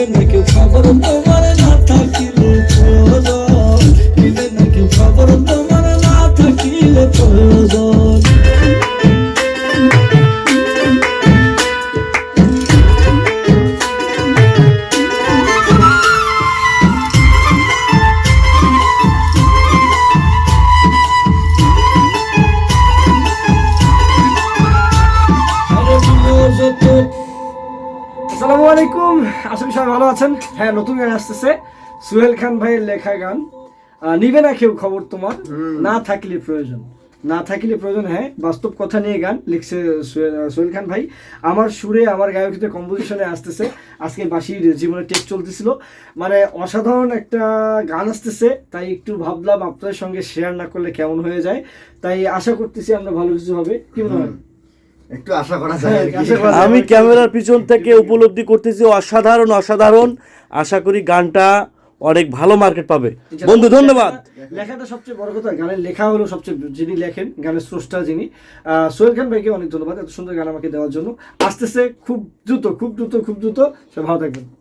নিবে না কেউ খবর তোমার না থাকিলে না থাকিলে আসসালামু আলাইকুম। আশা করি সবাই ভালো আছেন। হ্যাঁ নতুন গান আসতেছে। সুহেল খান ভাইয়ের লেখা গান। নিবে না কেউ খবর তোমার। না থাকলে প্রয়োজন। না থাকলে প্রয়োজন হ্যাঁ বাস্তব কথা নিয়ে গান লিখছে সোহেল সোহেল খান ভাই। আমার সুরে আমার গায়কিতে কম্পোজিশনে আসতেছে। আজকে বাসির জীবনে টেক চলতেছিল। মানে অসাধারণ একটা গান আসতেছে। তাই একটু ভাবলাম আপনাদের সঙ্গে শেয়ার না করলে কেমন হয়ে যায়। তাই আশা করতেছি আমরা ভালো কিছু হবে। কি মনে হয়? একটু আশা করা যায়। আমি ক্যামেরার পিছন থেকে উপলব্ধি করতেছি অসাধারণ অসাধারণ। আশা করি গানটা অনেক ভালো মার্কেট পাবে। বন্ধু ধন্যবাদ। লেখাটা সবচেয়ে বড় কথা গানের লেখা হলো সবচেয়ে যিনি লেখেন গানের স্রষ্টা যিনি। আহ, সোহেল খান ভাইকে অনেক ধন্যবাদ এত সুন্দর গান আমাকে দেওয়ার জন্য। আসতেছে খুব দ্রুত খুব দ্রুত খুব দ্রুত। সে ভালো থাকবেন।